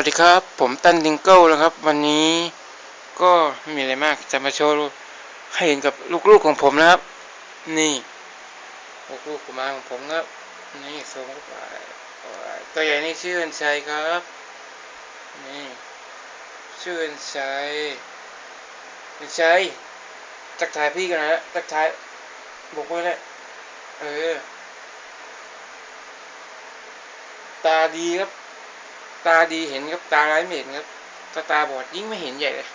วัสดีครับ ผมตันดิงเกิลนะครับ วันนี้ก็ไม่มีอะไรมากจะมาโชว์ให้เห็นกับลูกๆของผมนะครับ นี่ลูกๆกุมาของผมครับ นี่ส่งเข้าตัวใหญ่นี่ชื่อเอินชัยครับ นี่ชื่อเอินชัยเอินชัยทักทายพี่กันนะทักทายบอกไว้เลยเออ ตาดีครับ ตาดีเห็นครับตาร้ายไม่เห็นครับถ้าตาบอดยิ่งไม่เห็นใหญ่เลย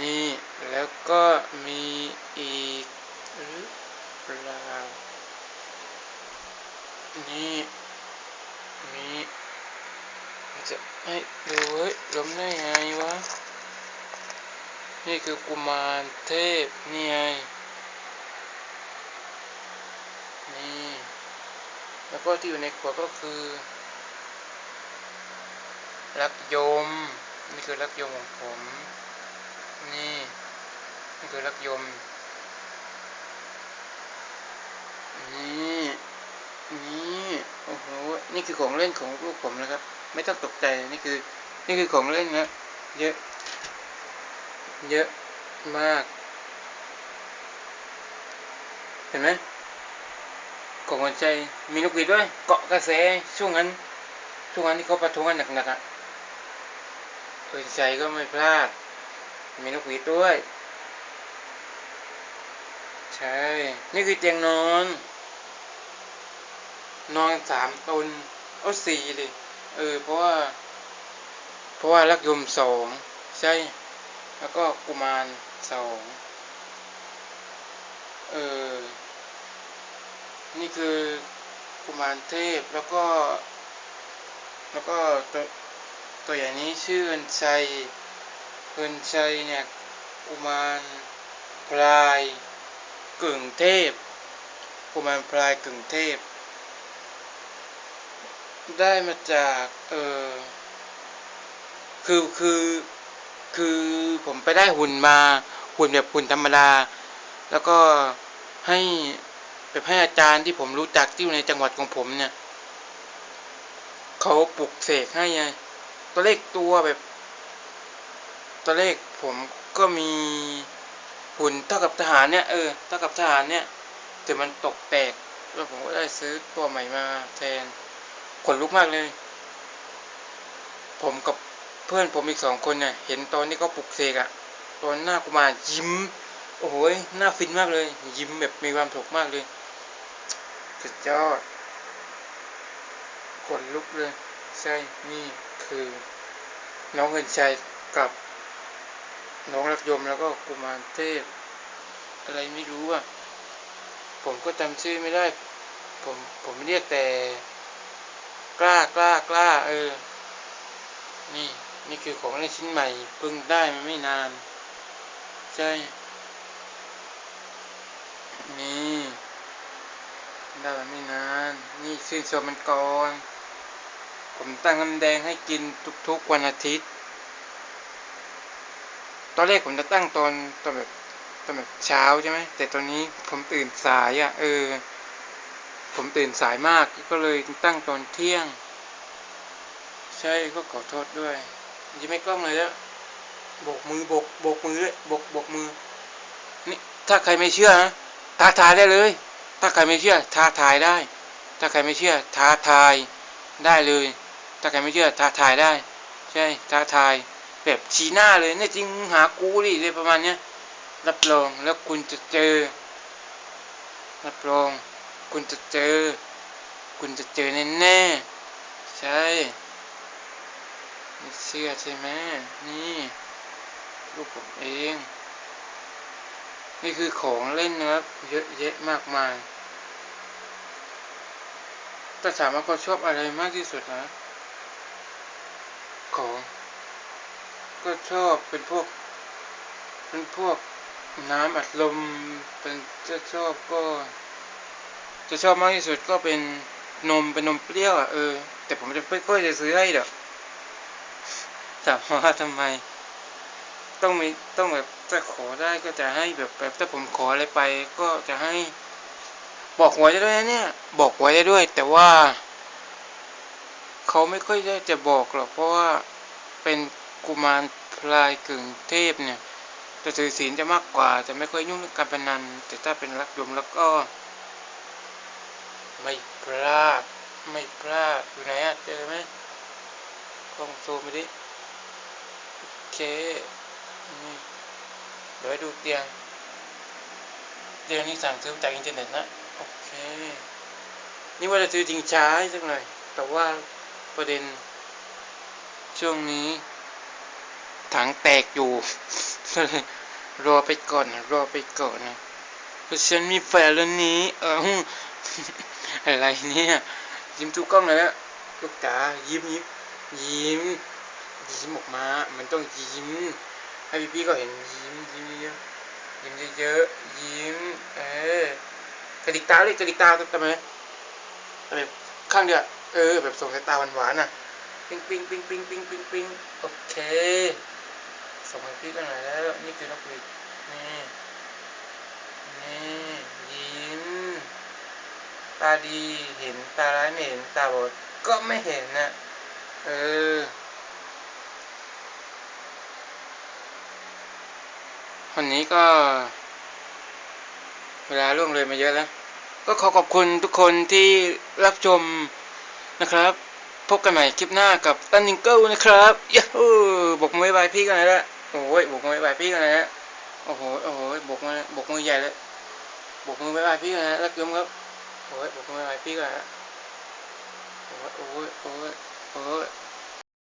นี่แล้วก็มีอีกหรือเปล่านี่มีจะให้ดูเฮ้ยล้มได้ไงวะ นี่คือกุมารเทพ นี่ไง นี่ แล้วก็ที่อยู่ในขวดก็คือ รักยม นี่คือรักยมของผม นี่ นี่คือรักยม นี่ นี่ โอ้โห นี่คือของเล่นของลูกผมนะครับ ไม่ต้องตกใจ นี่คือ นี่คือของเล่นนะ เยอะ เยอะมาก เห็นไหม ของหัวใจมีนกหวีดด้วยเกาะกระแสช่วงนั้น ช่วงนั้นที่เขาประท้วงกันหนักๆอะหัวใจก็ไม่พลาด มีนกหวีดด้วย ใช่ นี่คือเตียงนอน นอนสามตนเอาสี่ดิเออเพราะว่า เพราะว่ารักยมสองใช่ แล้วก็กุมารสองเออ นี่คือกุมารเทพแล้วก็ แล้วก็ตัวตัวอย่างนี้ชื่อเอินชัยเอินชัยเนี่ยกุมารพลายกึ่งเทพกุมารพลายกึ่งเทพ ได้มาจากเออคือคือคือผมไปได้หุ่นมาหุ่นแบบหุ่นธรรมดา แล้วก็ให้ แบบให้อาจารย์ที่ผมรู้จักที่อยู่ในจังหวัดของผมเนี่ยเขาปลุกเสกให้ไงตัวเลขตัวแบบ ตัวเลขผมก็มีหุ่นเท่ากับทหารเนี่ย เออเท่ากับทหารเนี่ยแต่มันตกแตกแล้วผมก็ได้ซื้อตัวใหม่มาแทนขนลุกมากเลย ผมกับเพื่อนผมอีกสองคนเนี่ยเห็นตอนที่เขาปลุกเสกอะตอนหน้ากุมารยิ้ม โอ้โหหน้าฟินมากเลย ยิ้มแบบมีความสุขมากเลย สุดยอด ขนลุกเลย ใช่ นี่คือ น้องเงินชัยกับ น้องรักยมแล้วก็กุมารเทพ อะไรไม่รู้อะ ผมก็จำชื่อไม่ได้ ผมผมเรียกแต่ กล้ากล้ากล้า เออ นี่ นี่คือของเล่นชิ้นใหม่เพิ่งได้มาไม่นาน ใช่ นี่ ได้มาไม่นาน นี่ชื่นชมมันก่อน ผมตั้งน้ำแดงให้กินทุกๆวันอาทิตย์ ตอนแรกผมจะตั้งตอนตอนแบบตอนแบบเช้าใช่ไหม แต่ตอนนี้ผมตื่นสายอะ่ะ เออ ผมตื่นสายมากก็เลยตั้งตอนเที่ยง ใช่ก็ขอโทษด้วยยังไม่กล้องเลยแล้วบกมือบกบกมือด้วยบกบกมือ นี่ถ้าใครไม่เชื่อนะท้าทายได้เลย ถ้าใครไม่เชื่อท้าทายได้ ถ้าใครไม่เชื่อท้าทายได้เลย ถ้าใครไม่เชื่อท้าทายได้ ใช่ท้าทายแบบชี้หน้าเลยเนี่ยจริงหากูดิเลยประมาณเนี้ยรับรองแล้วคุณจะเจอ รับรอง คุณจะเจอ คุณจะเจอแน่แน่ใช่ไม่เชื่อใช่ไหมนี่ลูกผมเอง นี่คือของเล่นนะครับเยอะแยะมากมาย ถ้าถามว่าเขาชอบอะไรมากที่สุดนะ ของ ก็ชอบเป็นพวก เป็นพวกน้ำอัดลม เป็นจะชอบก็ จะชอบมากที่สุดก็เป็นนมเป็นนมเปรี้ยวอะเออ แต่ผมจะไม่ค่อยจะซื้อให้เดอกถามว่าทำไม ต้องมีต้องแบบจะขอได้ก็จะให้แบบแบบถ้าผมขออะไรไปก็จะให้ บอกหวยได้ด้วยนะเนี่ย บอกหวยได้ด้วย แต่ว่า เขาไม่ค่อยได้จะบอกหรอกเพราะว่าเป็นกุมารพลายกึ่งเทพเนี่ยจะถือศีลจะมากกว่า จะไม่ค่อยยุ่งเรื่องการพนัน แต่ถ้าเป็นรักยมแล้วก็ ไม่พลาด ไม่พลาดอยู่ไหนอะเจอไหมกล้องซูมไปดิโอเคนี่เดี๋ยวดูเตียงเตียงนี่สั่งซื้อจากอินเทอร์เน็ตนะ โอเค นี่ว่าจะซื้อจริงช้าสักหน่อย แต่ว่าประเด็น ช่วงนี้ ถังแตกอยู่ รอไปก่อนรอไปก่อนนะเพราะฉันมีแฟนแล้วนี้ เอออะไรเนี่ย ยิ้มทุกกล้องเลยนะลูกตายิ้มยิ้มยิ้มยิ้มออกมา มันต้องยิ้ม ให้พี่ๆก็เห็นยิ้มยิ้มเยอะยิ้มเยอะๆยิ้ม เออ กระดิกตาเลยกระดิกตาทำไมแบบข้างเดียวเออ แบบส่งสายตาหวานๆน่ะปิ๊งปิ๊งปิ๊งปิ๊งปิ๊งปิ๊งปิ๊งโอเคส่งให้พี่กันหน่อยแล้ว นี่คือนกหวีดนี่นี่ยิ้มตาดีเห็นตาร้ายไม่เห็นตาบอดก็ไม่เห็นนะเออวันนี้ก็ เวลาล่วงเลยมาเยอะแล้ว ก็ขอขอบคุณทุกคนที่รับชมนะครับ พบกันใหม่คลิปหน้ากับตันนิงเกิลนะครับยาฮูบกมือบายพี่กันเลยละโอ้ยบกมือบายพี่กันเลยละโอ้โหโอ้โหบกมือบกมือใหญ่เลยบกมือบายพี่กันนะรักยมครับโอ้ยบกมือบายพี่กันนะโอ้ยโอ้ยโอ้ยโอ้ย